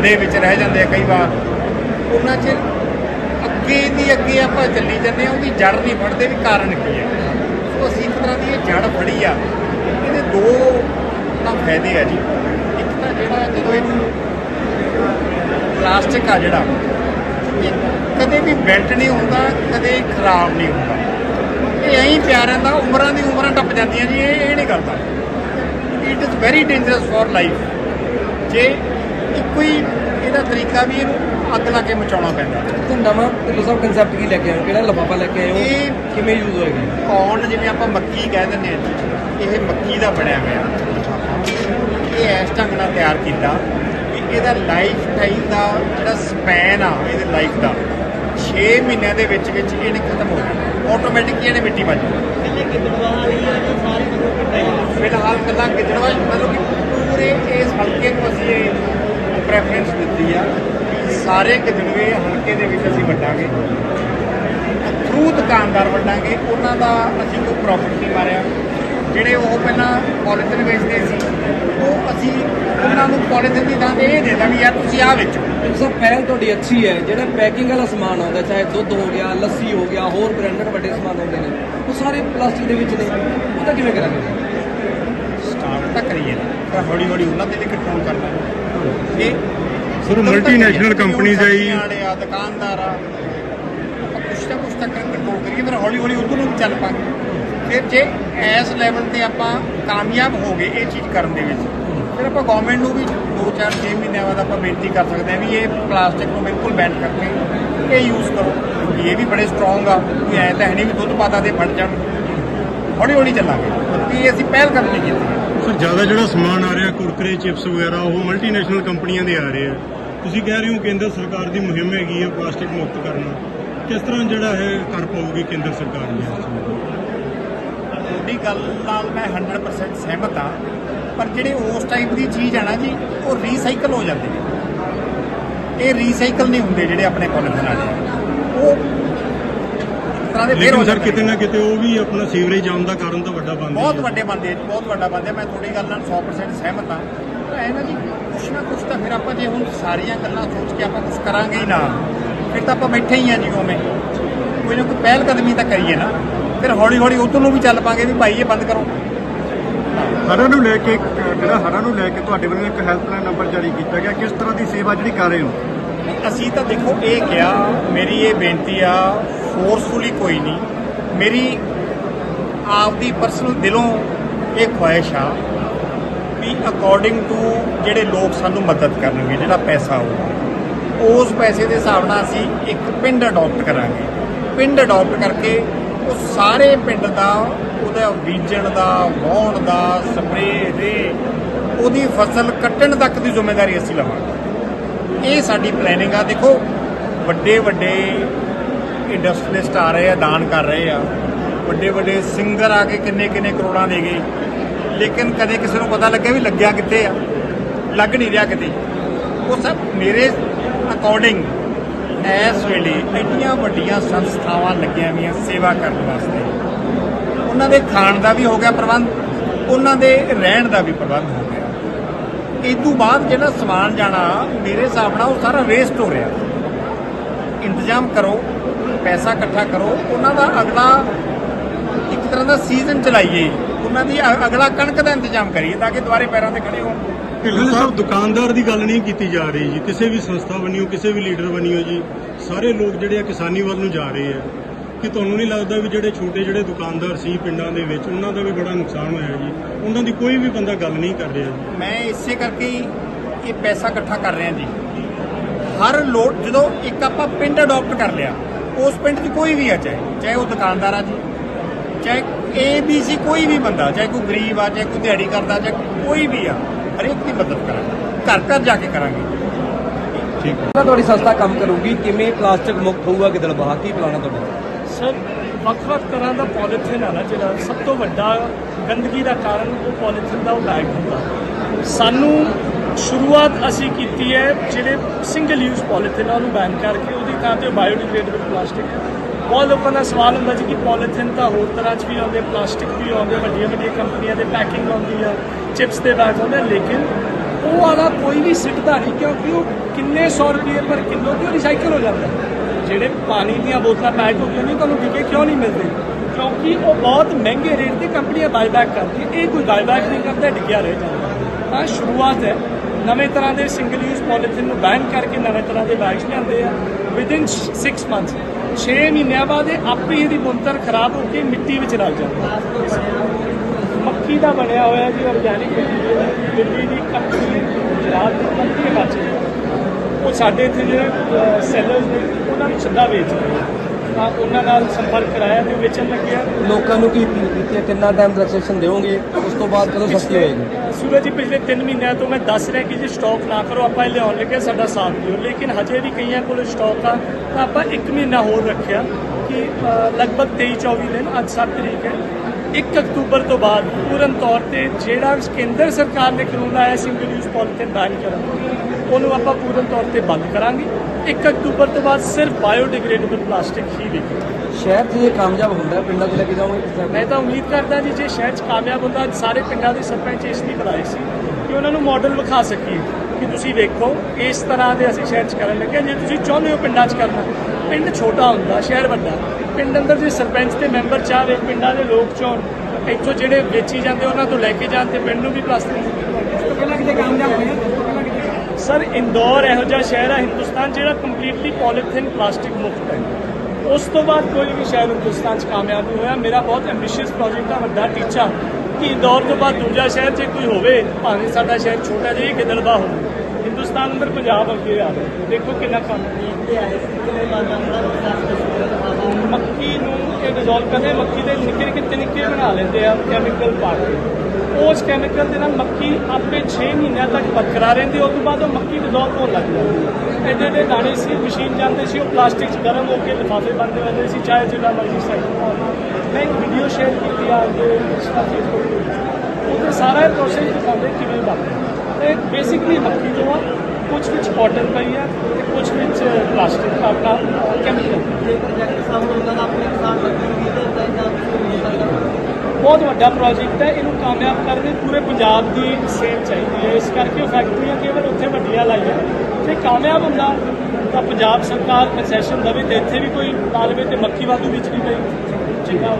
ਧੰਦੇ ਵਿੱਚ ਰਹਿ ਜਾਂਦੇ ਆ ਕਈ ਵਾਰ। ਉਹਨਾਂ 'ਚ ਅੱਗੇ ਦੀ ਅੱਗੇ ਆਪਾਂ ਚੱਲੀ ਜਾਂਦੇ ਆ ਉਹਦੀ ਜੜ ਨਹੀਂ ਫੜਦੇ ਵੀ ਕਾਰਨ ਕੀ ਹੈ। ਸੋ ਅਸੀਂ ਇੱਕ ਤਰ੍ਹਾਂ ਦੀ ਇਹ ਜੜ ਫੜੀ ਆ। ਇਹਦੇ ਦੋ ਤਾਂ ਫਾਇਦੇ ਆ ਜੀ। ਇੱਕ ਤਾਂ ਜਿਹੜਾ ਜਦੋਂ ਇਹਨੂੰ ਪਲਾਸਟਿਕ ਆ ਜਿਹੜਾ, ਇਹ ਕਦੇ ਵੀ ਬੈਂਟ ਨਹੀਂ ਹੁੰਦਾ, ਕਦੇ ਖਰਾਬ ਨਹੀਂ ਹੁੰਦਾ। ਇਹ ਐਂ ਪਿਆ ਰਹਿੰਦਾ, ਉਮਰਾਂ ਦੀ ਉਮਰਾਂ ਟੱਪ ਜਾਂਦੀਆਂ ਜੀ, ਇਹ ਇਹ ਨਹੀਂ ਕਰਦਾ। It is very dangerous for life ਜੇ ਇੱਕੋ ਹੀ ਇਹਦਾ ਤਰੀਕਾ ਵੀ ਇਹਨੂੰ ਅੱਗ ਲਾ ਕੇ ਮਚਾਉਣਾ ਪੈਂਦਾ। ਤੇ ਨਵਾਂ ਢਿੱਲੋਂ ਸਾਹਿਬ ਕਨਸੈਪਟ ਕੀ ਲੈ ਕੇ ਆਏ? ਹੋ? ਕਿਹੜਾ ਲਫਾਫਾ ਲੈ ਕੇ ਆਏ ਹੋ? ਇਹ ਕਿਵੇਂ ਯੂਜ਼ ਹੋਏਗਾ? ਕੌਣ ਜਿਵੇਂ ਆਪਾਂ ਮੱਕੀ ਕਹਿ ਦਿੰਦੇ ਆ ਇਹ ਮੱਕੀ ਦਾ ਬਣਿਆ ਹੋਇਆ। ਇਹ ਇਸ ਢੰਗ ਨਾਲ ਤਿਆਰ ਕੀਤਾ ਵੀ ਇਹਦਾ ਲਾਈਫ ਟਾਈਮ ਦਾ ਜਿਹੜਾ ਸਪੈਨ ਆ ਇਹਦੇ ਲਾਈਫ ਦਾ 6 ਮਹੀਨਿਆਂ ਦੇ ਵਿੱਚ ਵਿੱਚ ਇਹਨੇ ਖਤਮ ਹੋ ਜਾਣਾ ਆਟੋਮੈਟਿਕ ਇਹਨੇ ਮਿੱਟੀ ਵੱਜ ਜਾਣੀ ਫਿਲਹਾਲ ਕੱਲਾ ਗਿੱਦੜਵਾ ਮਤਲਬ ਕਿ ਪੂਰੇ ਇਸ ਹਲਕੇ ਨੂੰ ਅਸੀਂ ਇਹ ਪ੍ਰੈਫਰੈਂਸ ਦਿੱਤੀ ਆ ਵੀ ਸਾਰੇ ਗਿੱਦੜਵੇ ਹਲਕੇ ਦੇ ਵਿੱਚ ਅਸੀਂ ਵੰਡਾਂਗੇ। ਥਰੂ ਦੁਕਾਨਦਾਰ ਵੰਡਾਂਗੇ ਉਹਨਾਂ ਦਾ ਅਸੀਂ ਕੋਈ ਪ੍ਰੋਫਿਟ ਨਹੀਂ ਮਾਰਿਆ। ਜਿਹੜੇ ਉਹ ਪਹਿਲਾਂ ਪੋਲੀਥਿਨ ਵੇਚਦੇ ਸੀ ਉਹ ਅਸੀਂ ਉਹਨਾਂ ਨੂੰ ਪੋਲੀਥਿਨ ਦੀ ਥਾਂ ਤੇ ਇਹ ਦੇ ਦਾਂ ਵੀ ਯਾਰ ਤੁਸੀਂ ਆਹ ਵੇਚੋ। ਸਾਹਿਬ ਪਹਿਲ ਤੁਹਾਡੀ ਅੱਛੀ ਹੈ। ਜਿਹੜਾ ਪੈਕਿੰਗ ਵਾਲਾ ਸਮਾਨ ਆਉਂਦਾ ਚਾਹੇ ਦੁੱਧ ਹੋ ਗਿਆ ਲੱਸੀ ਹੋ ਗਿਆ ਹੋਰ ਬ੍ਰਾਂਡਡ ਵੱਡੇ ਸਮਾਨ ਆਉਂਦੇ ਨੇ ਉਹ ਸਾਰੇ ਪਲਾਸਟਿਕ ਦੇ ਵਿੱਚ ਨੇ। ਉਹ ਤਾਂ ਕਿਵੇਂ ਕਰਾਂਗੇ? ਸਟਾਰਟ ਤਾਂ ਕਰੀਏ। ਨਾ ਪਰ ਹੌਲੀ ਹੌਲੀ ਉਹਨਾਂ ਤੇ ਵੀ ਕੰਟਰੋਲ ਕਰਨਾ। ਇਹ ਸਰ ਮਲਟੀਨੈਸ਼ਨਲ ਕੰਪਨੀਜ਼ ਹੈ ਜੀ। ਵਾਲੇ ਆ ਦੁਕਾਨਦਾਰ ਆ? ਆਪਾਂ ਕੁਛ ਨਾ ਕੁਛ ਤੱਕ ਕੰਟਰੋਲ ਕਰੀਏ ਫਿਰ ਹੌਲੀ ਹੌਲੀ ਉਧਰ ਨੂੰ ਚੱਲ ਪਾਂਗੇ। ਫਿਰ ਜੇ ਇਸ ਲੈਵਲ ਤੇ ਆਪਾਂ ਕਾਮਯਾਬ ਹੋ ਗਏ ਇਹ ਚੀਜ਼ ਕਰਨ ਦੇ ਵਿੱਚ ਫਿਰ ਆਪਾਂ ਗਵਰਨਮੈਂਟ ਨੂੰ ਵੀ 2-4 6 ਮਹੀਨਿਆਂ ਬਾਅਦ ਆਪਾਂ ਬੇਨਤੀ ਕਰ ਸਕਦੇ ਹਾਂ ਵੀ ਇਹ ਪਲਾਸਟਿਕ ਨੂੰ ਬਿਲਕੁਲ ਬੈਨ ਕਰਕੇ ਇਹ ਯੂਜ਼ ਕਰੋ ਕਿਉਂਕਿ ਇਹ ਵੀ ਬੜੇ ਸਟਰੋਂਗ ਆ ਕੋਈ ਐ ਤਾਂ ਹੈ ਨਹੀਂ ਵੀ ਦੁੱਧ ਪਾਤਾ ਦੇ ਫਟ ਜਾਣ। ਹੌਲੀ ਹੌਲੀ ਚੱਲਾਂਗੇ ਇਹ ਅਸੀਂ ਪਹਿਲ ਕਦਮੀ ਕੀਤੀ। ਹੈ ਜ਼ਿਆਦਾ ਜਿਹੜਾ ਸਮਾਨ ਆ ਰਿਹਾ, ਕੁਰਕਰੇ, ਚਿਪਸ ਵਗੈਰਾ, ਉਹ ਮਲਟੀਨੈਸ਼ਨਲ ਕੰਪਨੀਆਂ ਦੇ ਆ ਰਹੇ ਆ। ਤੁਸੀਂ ਕਹਿ ਰਹੇ ਹੋ ਕੇਂਦਰ ਸਰਕਾਰ ਦੀ ਮੁਹਿੰਮ ਹੈਗੀ ਹੈ ਪਲਾਸਟਿਕ ਮੁਕਤ ਕਰਨਾ। ਕਿਸ ਤਰ੍ਹਾਂ ਜਿਹੜਾ ਹੈ ਕਰ ਪਾਊਗੀ ਕੇਂਦਰ ਸਰਕਾਰ ਨੇ? ਤੁਹਾਡੀ ਗੱਲ ਨਾਲ ਮੈਂ 100% ਸਹਿਮਤ ਹਾਂ, ਪਰ ਜਿਹੜੇ ਉਸ ਟਾਈਪ ਦੀ ਚੀਜ਼ ਆ ਨਾ ਜੀ, ਉਹ ਰੀਸਾਈਕਲ ਹੋ ਜਾਂਦੀ ਹੈ। ਇਹ ਰੀਸਾਈਕਲ ਨਹੀਂ ਹੁੰਦੇ ਜਿਹੜੇ ਆਪਣੇ ਪੋਲੀਥਿਨ ਵਾਲੇ ਆ। ਤਰ੍ਹਾਂ ਦੇ ਫੇਰ ਹੋ ਸਰ ਕਿਤੇ ਨਾ ਕਿਤੇ ਉਹ ਵੀ ਆਪਣਾ ਸੀਵਰੇਜ ਆਉਣ ਦਾ ਕਾਰਨ ਤਾਂ ਵੱਡਾ ਬਣਦਾ ਬਹੁਤ ਵੱਡੇ ਬੰਦੇ ਜੀ ਬਹੁਤ ਵੱਡਾ ਬੰਦੇ। ਮੈਂ ਤੁਹਾਡੀ ਗੱਲ ਨਾਲ 100% ਸਹਿਮਤ ਹਾਂ। ਐ ਨਾ ਜੀ ਕੁਛ ਨਾ ਕੁਛ ਤਾਂ ਫਿਰ ਆਪਾਂ ਜੇ ਹੁਣ ਸਾਰੀਆਂ ਗੱਲਾਂ ਸੋਚ ਕੇ ਆਪਾਂ ਕੁਛ ਕਰਾਂਗੇ ਹੀ ਨਾ ਫਿਰ ਤਾਂ ਆਪਾਂ ਬੈਠੇ ਹੀ ਆ ਜੀ ਉਵੇਂ। ਕੋਈ ਨਾ ਕੋਈ ਪਹਿਲ ਕਦਮੀ ਤਾਂ ਕਰੀਏ ਨਾ ਫਿਰ ਹੌਲੀ ਹੌਲੀ ਉਧਰ ਨੂੰ ਵੀ ਚੱਲ ਪਾਂਗੇ ਵੀ ਭਾਈ ਇਹ ਬੰਦ ਕਰੋ। ਹਰਾਂ ਨੂੰ ਲੈ ਕੇ ਜਿਹੜਾ ਹਰਾਂ ਨੂੰ ਲੈ ਕੇ ਤੁਹਾਡੇ ਵੱਲੋਂ ਇੱਕ ਹੈਲਪਲਾਈਨ ਨੰਬਰ ਜਾਰੀ ਕੀਤਾ ਗਿਆ ਕਿਸ ਤਰ੍ਹਾਂ ਦੀ ਸੇਵਾ ਜਿਹੜੀ ਕਰ ਰਹੇ ਹੋ? ਅਸੀਂ ਤਾਂ ਦੇਖੋ, ਇਹ ਕਿਹਾ, ਮੇਰੀ ਇਹ ਬੇਨਤੀ ਆ ਫੋਰਸਫੁਲੀ ਕੋਈ ਨਹੀਂ। ਮੇਰੀ ਆਪਦੀ ਪਰਸਨਲ ਦਿਲੋਂ ਇਹ ਖੁਆਇਸ਼ ਆ ਵੀ ਅਕੋਰਡਿੰਗ ਟੂ ਜਿਹੜੇ ਲੋਕ ਸਾਨੂੰ ਮਦਦ ਕਰਨਗੇ, ਜਿਹੜਾ ਪੈਸਾ ਆਊਗਾ ਉਸ ਪੈਸੇ ਦੇ ਹਿਸਾਬ ਨਾਲ ਅਸੀਂ ਇੱਕ ਪਿੰਡ ਅਡਾਪਟ ਕਰਾਂਗੇ। ਪਿੰਡ ਅਡਾਪਟ ਕਰਕੇ ਉਹ ਸਾਰੇ ਪਿੰਡ ਦਾ, ਉਹਦਾ ਬੀਜਣ ਦਾ, ਵਾਹੁਣ ਦਾ ਸਪਰੇਅ ਰੇ ਉਹਦੀ ਫਸਲ ਕੱਟਣ ਤੱਕ ਦੀ ਜ਼ਿੰਮੇਵਾਰੀ ਅਸੀਂ ਲਵਾਂਗੇ। ਇਹ ਸਾਡੀ ਪਲੈਨਿੰਗ ਆ। ਦੇਖੋ, ਵੱਡੇ ਵੱਡੇ ਇੰਡਸਟਰੀਲਿਸਟ ਆ ਰਹੇ ਆ ਦਾਨ ਕਰ ਰਹੇ ਆ। ਵੱਡੇ ਵੱਡੇ ਸਿੰਗਰ ਆ ਕੇ ਕਿੰਨੇ ਕਿੰਨੇ ਕਰੋੜਾਂ ਦੇ ਗਏ। ਲੇਕਿਨ ਕਦੇ ਕਿਸੇ ਨੂੰ ਪਤਾ ਲੱਗਿਆ ਵੀ ਲੱਗਿਆ ਕਿੱਥੇ ਆ? ਲੱਗ ਨਹੀਂ ਰਿਹਾ ਕਿਤੇ। ਉਹ ਸਭ ਮੇਰੇ ਅਕੋਰਡਿੰਗ ਇਸ ਵੇਲੇ ਇੰਨੀਆਂ ਵੱਡੀਆਂ ਸੰਸਥਾਵਾਂ ਲੱਗੀਆਂ ਹੋਈਆਂ ਸੇਵਾ ਕਰਨ ਵਾਸਤੇ। ਉਹਨਾਂ ਦੇ ਖਾਣ ਦਾ ਵੀ ਹੋ ਗਿਆ ਪ੍ਰਬੰਧ, ਉਹਨਾਂ ਦੇ ਰਹਿਣ ਦਾ ਵੀ ਪ੍ਰਬੰਧ। ਇਸ ਤੋਂ ਬਾਅਦ ਜਿਹੜਾ ਸਮਾਨ ਜਾਣਾ, ਮੇਰੇ ਹਿਸਾਬ ਨਾਲ ਉਹ ਸਾਰਾ ਵੇਸਟ ਹੋ ਰਿਹਾ। ਇੰਤਜ਼ਾਮ ਕਰੋ, ਪੈਸਾ ਇਕੱਠਾ ਕਰੋ। ਉਹਨਾਂ ਦਾ ਅਗਲਾ ਇੱਕ ਤਰ੍ਹਾਂ ਦਾ ਸੀਜ਼ਨ ਚਲਾਈਏ। ਉਹਨਾਂ ਦੀ ਅਗਲਾ ਕਣਕ ਦਾ ਇੰਤਜ਼ਾਮ ਕਰੀਏ ਤਾਂ ਕਿ ਦੁਬਾਰੇ ਪੈਰਾਂ ਤੇ ਖੜੇ ਹੋਣ। ਢਿੱਲੋਂ ਸਾਹਿਬ ਦੁਕਾਨਦਾਰ ਦੀ ਗੱਲ ਨਹੀਂ ਕੀਤੀ ਜਾ ਰਹੀ ਜੀ। ਕਿਸੇ ਵੀ ਸੰਸਥਾ ਬਣੀਓ ਕਿਸੇ ਵੀ ਲੀਡਰ ਬਣੀਓ ਜੀ, ਸਾਰੇ ਲੋਕ ਜਿਹੜੇ ਆ ਕਿਸਾਨੀ ਵੱਲ ਨੂੰ ਜਾ ਰਹੇ ਆ। ਕਿ ਤੁਹਾਨੂੰ ਨਹੀਂ ਲੱਗਦਾ ਵੀ ਜਿਹੜੇ ਛੋਟੇ ਜਿਹੜੇ ਦੁਕਾਨਦਾਰ ਸੀ ਪਿੰਡਾਂ ਦੇ ਵਿੱਚ ਉਹਨਾਂ ਦਾ ਵੀ ਬੜਾ ਨੁਕਸਾਨ ਹੋਇਆ ਜੀ? ਉਹਨਾਂ ਦੀ ਕੋਈ ਵੀ ਬੰਦਾ ਗੱਲ ਨਹੀਂ ਕਰ ਰਿਹਾ ਜੀ। ਮੈਂ ਇਸੇ ਕਰਕੇ ਹੀ ਇਹ ਪੈਸਾ ਇਕੱਠਾ ਕਰ ਰਿਹਾ ਜੀ। ਹਰ ਲੋੜ ਜਦੋਂ ਇੱਕ ਆਪਾਂ ਪਿੰਡ ਅਡਾਪਟ ਕਰ ਲਿਆ ਉਸ ਪਿੰਡ 'ਚ ਕੋਈ ਵੀ ਆ ਚਾਹੇ ਚਾਹੇ ਉਹ ਦੁਕਾਨਦਾਰ ਆ ਜੀ ਚਾਹੇ ਏ ਬੀ ਸੀ ਕੋਈ ਵੀ ਬੰਦਾ ਚਾਹੇ ਕੋਈ ਗਰੀਬ ਆ ਚਾਹੇ ਕੋਈ ਦਿਹਾੜੀ ਕਰਦਾ ਚਾਹੇ ਕੋਈ ਵੀ ਆ ਹਰੇਕ ਦੀ ਮਦਦ ਕਰਾਂਗੇ। ਘਰ ਘਰ ਜਾ ਕੇ ਕਰਾਂਗੇ। ਤਾਂ ਤੁਹਾਡੀ ਸੰਸਥਾ ਕੰਮ ਕਰੂਗੀ ਕਿਵੇਂ ਪਲਾਸਟਿਕ ਮੁਕਤ ਹੋਊਗਾ ਗਿੱਦੜਬਾਹਾ ਕੀ ਪਲਾਨ ਹੈ ਤੁਹਾਡਾ? ਸਰ, ਵੱਖ-ਵੱਖ ਤਰ੍ਹਾਂ ਦਾ ਪੋਲੀਥੀਨ ਹੈ ਨਾ ਜਿਹੜਾ, ਸਭ ਤੋਂ ਵੱਡਾ ਗੰਦਗੀ ਦਾ ਕਾਰਨ ਉਹ ਪੋਲੀਥੀਨ ਦਾ ਉਹ ਬੈਗ ਹੁੰਦਾ। ਸਾਨੂੰ ਸ਼ੁਰੂਆਤ ਅਸੀਂ ਕੀਤੀ ਹੈ ਜਿਹੜੇ ਸਿੰਗਲ ਯੂਜ਼ ਪੋਲੀਥੀਨ ਆ, ਉਹਨੂੰ ਬੈਨ ਕਰਕੇ ਉਹਦੀ ਥਾਂ ਤੇ ਬਾਇਓਡੀਗ੍ਰੇਡੇਬਲ ਪਲਾਸਟਿਕ ਬਹੁਤ ਲੋਕਾਂ ਦਾ ਸਵਾਲ ਹੁੰਦਾ ਜੀ ਕਿ ਪੋਲੀਥਿਨ ਤਾਂ ਹੋਰ ਤਰ੍ਹਾਂ 'ਚ ਵੀ ਆਉਂਦੇ ਪਲਾਸਟਿਕ ਵੀ ਆਉਂਦੇ ਵੱਡੀਆਂ ਵੱਡੀਆਂ ਕੰਪਨੀਆਂ ਦੇ ਪੈਕਿੰਗ ਆਉਂਦੀ ਆ ਚਿਪਸ ਦੇ ਬੈਗ ਆਉਂਦੇ ਲੇਕਿਨ ਉਹ ਵਾਲਾ ਕੋਈ ਵੀ ਸਿੱਟਦਾ ਨਹੀਂ ਕਿਉਂਕਿ ਉਹ ਕਿੰਨੇ 100 ਰੁਪਏ ਪਰ ਕਿਲੋ ਤੇ ਰਿਸਾਈਕਲ ਹੋ ਜਾਂਦਾ। ਜਿਹੜੇ ਪਾਣੀ ਦੀਆਂ ਬੋਤਲਾਂ ਪੈਕ ਹੋ ਗਈਆਂ ਨੇ, ਤੁਹਾਨੂੰ ਵਿਕੇ ਕਿਉਂ ਨਹੀਂ ਮਿਲਦੇ? ਕਿਉਂਕਿ ਉਹ ਬਹੁਤ ਮਹਿੰਗੇ ਰੇਟ ਤੇ ਕੰਪਨੀਆਂ ਬਾਈਬੈਕ ਕਰਦੀ ਇਹ ਕੋਈ ਬਾਈਬੈਕ ਨਹੀਂ ਕਰਦਾ, ਡਿੱਗਿਆ ਰਹਿ ਜਾਂਦਾ। ਤਾਂ ਸ਼ੁਰੂਆਤ ਹੈ, ਨਵੇਂ ਤਰ੍ਹਾਂ ਦੇ ਸਿੰਗਲ ਯੂਜ਼ ਪੋਲੀਥੀਨ ਨੂੰ ਬੈਨ ਕਰਕੇ ਨਵੇਂ ਤਰ੍ਹਾਂ ਦੇ ਬੈਗਸ ਲਿਆਂਦੇ ਆ। ਵਿਦਿਨ 6 ਮੰਥਸ 6 ਮਹੀਨਿਆਂ ਬਾਅਦ ਇਹ ਆਪੇ ਇਹਦੀ ਬੁੰਤਰ ਖਰਾਬ ਹੋ ਕੇ ਮਿੱਟੀ ਵਿੱਚ ਰਲ ਜਾਂਦਾ ਮੱਕੀ ਦਾ ਬਣਿਆ ਹੋਇਆ ਜੀ ਆਰਗੈਨਿਕ ਦਿੱਲੀ ਦੀ ਕੰਪਨੀ ਗੁਜਰਾਤ ਦੀ ਕੰਪਨੀ ਬਾਚੇ ਉਹ ਸਾਡੇ ਇੱਥੇ ਜਿਹੜੇ ਸੈਲਰਸ ਨੇ ਉਹਨਾਂ ਨੂੰ ਸਿੱਧਾ ਵੇਚ। ਤਾਂ ਉਹਨਾਂ ਨਾਲ ਸੰਪਰਕ ਕਰਾਇਆ ਤੇ ਵੇਚਣ ਲੱਗਿਆ। ਲੋਕਾਂ ਨੂੰ ਕੀ ਅਪੀਲ ਕੀਤੀ ਹੈ? ਕਿੰਨਾ ਟਾਈਮ ਰਜਿਸਟ੍ਰੇਸ਼ਨ ਦਿਓਗੇ? ਉਸ ਤੋਂ ਬਾਅਦ ਕਦੋਂ ਸਸਤੀ ਹੋਏਗੀ? ਸੂਰਜ ਜੀ ਪਿਛਲੇ 3 ਮਹੀਨਿਆਂ ਤੋਂ ਮੈਂ ਦੱਸ ਰਿਹਾ ਕਿ ਜੇ ਸਟਾਕ ਨਾ ਕਰੋ ਆਪਾਂ ਇਹ ਲਿਆਉਣ ਲੱਗੇ ਸਾਡਾ ਸਾਥ ਦਿਓ। ਲੇਕਿਨ ਹਜੇ ਵੀ ਕਈਆਂ ਕੋਲ ਸਟਾਕ ਆ ਤਾਂ ਆਪਾਂ 1 ਮਹੀਨਾ ਹੋਰ ਰੱਖਿਆ ਕਿ ਲਗਭਗ 23 24 ਦਿਨ ਅੱਜ 7 ਤਰੀਕ ਹੈ। 1 ਅਕਤੂਬਰ ਤੋਂ ਬਾਅਦ ਪੂਰਨ ਤੌਰ ਤੇ ਜਿਹੜਾ ਕੇਂਦਰ ਸਰਕਾਰ ਨੇ ਕਾਨੂੰਨ ਆਇਆ ਸਿੰਗਲ ਯੂਜ਼ ਪੋਲੀਥੀਨ ਬੈਨ ਕਰਨ ਉਹਨੂੰ ਆਪਾਂ ਪੂਰਨ ਤੌਰ ਤੇ ਬੰਦ ਕਰਾਂਗੇ। 1 ਅਕਤੂਬਰ ਤੋਂ ਬਾਅਦ ਸਿਰਫ ਬਾਇਓਡਿਗ੍ਰੇਡੇਬਲ ਪਲਾਸਟਿਕ ਹੀ ਵਿਕੇਗਾ ਸ਼ਹਿਰ 'ਚ ਇਹ ਕਾਮਯਾਬ ਹੁੰਦਾ ਪਿੰਡਾਂ 'ਚ ਲੈ ਕੇ ਤਰ੍ਹਾਂ ਮੈਂ ਤਾਂ ਉਮੀਦ ਕਰਦਾ ਜੀ ਜੇ ਸ਼ਹਿਰ 'ਚ ਕਾਮਯਾਬ ਹੁੰਦਾ ਸਾਰੇ ਪਿੰਡਾਂ ਦੇ ਸਰਪੰਚ ਇਸ ਲਈ ਬੁਲਾਏ ਸੀ ਕਿ ਉਹਨਾਂ ਨੂੰ ਮਾਡਲ ਵਿਖਾ ਸਕੀਏ ਕਿ ਤੁਸੀਂ ਵੇਖੋ ਇਸ ਤਰ੍ਹਾਂ ਦੇ ਅਸੀਂ ਸ਼ਹਿਰ 'ਚ ਕਰਨ ਲੱਗੇ। ਜੇ ਤੁਸੀਂ ਚਾਹੁੰਦੇ ਹੋ ਪਿੰਡਾਂ 'ਚ ਕਰਨਾ ਪਿੰਡ ਛੋਟਾ ਹੁੰਦਾ ਸ਼ਹਿਰ ਵੱਡਾ ਪਿੰਡ ਅੰਦਰ ਜੇ ਸਰਪੰਚ ਤੇ ਮੈਂਬਰ ਚਾਹਵੇ ਪਿੰਡਾਂ ਦੇ ਲੋਕ ਚਾਹਣ ਇੱਥੋਂ ਜਿਹੜੇ ਵੇਚੀ ਜਾਂਦੇ ਉਹਨਾਂ ਤੋਂ ਲੈ ਕੇ ਜਾਣ ਤੇ ਪਿੰਡ ਨੂੰ ਵੀ ਪਲਾਸਟਿਕ ਪਹਿਲਾਂ ਕਿਤੇ ਕਾਮਯਾਬ ਹੋਇਆ? ਸਰ, ਇੰਦੌਰ ਇਹੋ ਜਿਹਾ ਸ਼ਹਿਰ ਹੈ ਹਿੰਦੁਸਤਾਨ, ਜਿਹੜਾ ਕੰਪਲੀਟਲੀ ਪੋਲੀਥਿਨ ਪਲਾਸਟਿਕ ਮੁਕਤ ਹੈ। ਉਸ ਤੋਂ ਬਾਅਦ ਕੋਈ ਵੀ ਸ਼ਹਿਰ ਹਿੰਦੁਸਤਾਨ 'ਚ ਕਾਮਯਾਬ ਨਹੀਂ ਹੋਇਆ। ਮੇਰਾ ਬਹੁਤ ਐਂਬੀਸ਼ੀਅਸ ਪ੍ਰੋਜੈਕਟ ਆ, ਵੱਡਾ ਟੀਚਾ ਕਿ ਇੰਦੌਰ ਤੋਂ ਬਾਅਦ ਦੂਜਾ ਸ਼ਹਿਰ ਜੇ ਕੋਈ ਹੋਵੇ, ਭਾਵੇਂ ਸਾਡਾ ਸ਼ਹਿਰ ਛੋਟਾ ਜਿਹਾ ਹੀ ਹੋਵੇ, ਹਿੰਦੁਸਤਾਨ ਅੰਦਰ ਪੰਜਾਬ ਅੱਗੇ ਆ ਰਿਹਾ ਦੇਖੋ ਕਿੰਨਾ ਕੰਮ ਮੱਕੀ ਨੂੰ ਇਹ ਡਿਜ਼ੋਲਵ ਕਰਦੇ ਮੱਕੀ ਦੇ ਨਿੱਕੇ ਨਿੱਕੇ ਤਿਨਕੇ ਬਣਾ ਲੈਂਦੇ ਆ ਕੈਮੀਕਲ ਪਾ ਕੇ ਉਸ ਕੈਮੀਕਲ ਦੇ ਨਾਲ ਮੱਕੀ ਆਪੇ 6 ਮਹੀਨਿਆਂ ਤੱਕ ਬਰਕਰਾਰ ਰਹਿੰਦੀ, ਉਸ ਤੋਂ ਬਾਅਦ ਉਹ ਮੱਕੀ ਡਿਜ਼ੋਲਵ ਹੋਣ ਲੱਗ ਜਾਂਦੀ। ਹੈ ਐਡੇ ਦੇ ਦਾਣੇ ਸੀ ਮਸ਼ੀਨ ਜਾਂਦੇ ਸੀ, ਉਹ ਪਲਾਸਟਿਕ 'ਚ ਗਰਮ ਹੋ ਕੇ ਲਿਫਾਫੇ ਬਣਦੇ ਰਹਿੰਦੇ ਸੀ, ਚਾਹੇ ਜਿੰਨਾ ਮਰਜ਼ੀ ਸਾਈਜ਼ ਮੈਂ ਇੱਕ ਵੀਡੀਓ ਸ਼ੇਅਰ ਕੀਤੀ ਆ ਜੋ ਇੰਸਟਾ ਫੇਸਬੁੱਕ ਤੇ। ਸਾਰਾ ਇਹ ਪ੍ਰੋਸੈਸ ਦਿਖਾਉਂਦੇ ਕਿਵੇਂ ਬਣਦਾ ਇਹ ਬੇਸਿਕਲੀ ਮੱਕੀ ਜੋ ਆ ਕੁਝ ਵਿੱਚ ਕਾਟਨ ਪਈ ਆ ਤੇ ਕੁਝ ਵਿੱਚ ਪਲਾਸਟਿਕ ਆਪਣਾ ਕੈਮੀਕਲ ਬਹੁਤ ਵੱਡਾ ਪ੍ਰੋਜੈਕਟ ਹੈ, ਇਹਨੂੰ ਕਾਮਯਾਬ ਕਰਨ ਲਈ ਪੂਰੇ ਪੰਜਾਬ ਦੀ ਸੇਮ ਚਾਹੀਦੀ ਹੈ। ਇਸ ਕਰਕੇ ਫੈਕਟਰੀਆਂ ਕੇਵਲ ਉੱਥੇ ਵੱਡੀਆਂ ਲਾਈਆਂ। ਜੇ ਕਾਮਯਾਬ ਹੁੰਦਾ, ਤਾਂ ਪੰਜਾਬ ਸਰਕਾਰ ਕੰਸੈਸ਼ਨ ਦੇਵੇ ਤੇ ਇੱਥੇ ਵੀ ਕੋਈ ਤਾਲਵੇ ਤੇ ਮੱਕੀ ਵਾਧੂ ਵਿੱਚ ਨਹੀਂ ਪਈ। ਚੰਗਾ।